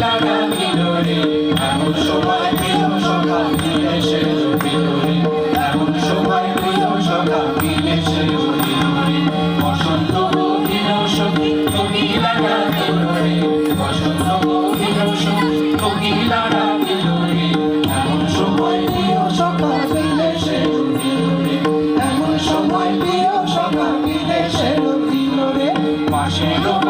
লাগা ভিতরে এমন সময় প্রিয় সখা বিদেশে ভিতরে এমন সময় প্রিয় সখা বিদেশে ভিতরে বসন্ত গভীর সখী তুমি লাগা ভিতরে বসন্ত তুমি লাগা ভিতরে এমন সময় প্রিয় সখা বিদেশে ভিতরে এমন সময় প্রিয় সখা বিদেশে ভিতরে পাশেরও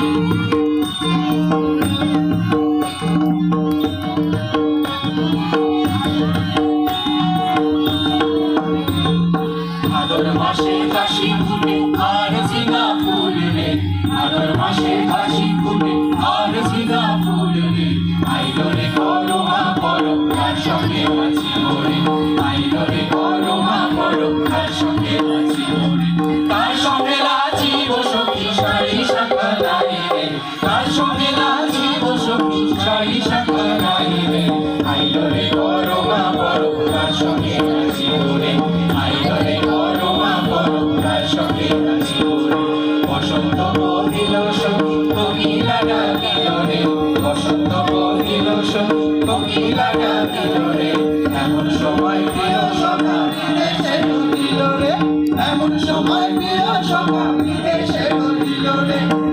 ভাদর মাসে কাশি ফুটে আর ঝিঙা ফুল রে। ভাদর মাসে কাশি ফুটে আর ঝিঙা ফুল রে। আইলো রে করো মা করো তার সঙ্গে আছি ওরে। আইলো রে করো মা করো তার সঙ্গে আছি ওরে। তার সঙ্গে রাজি বসকি সারি শাখা রে আইলো রে করো মা করো তার সঙ্গে আছি ওরে আইলো রে করো মা করো তার সঙ্গে আছি ওরে বসন্ত বহিল সখী কোকিলা ডাকিল রে। বসন্ত বহিল সখী কোকিলা ডাকিল রে। এমন সময় প্রিয় সখা বিদেশে উঠিল রে। এমন সময় প্রিয় সখা বিদেশে উঠিল রে।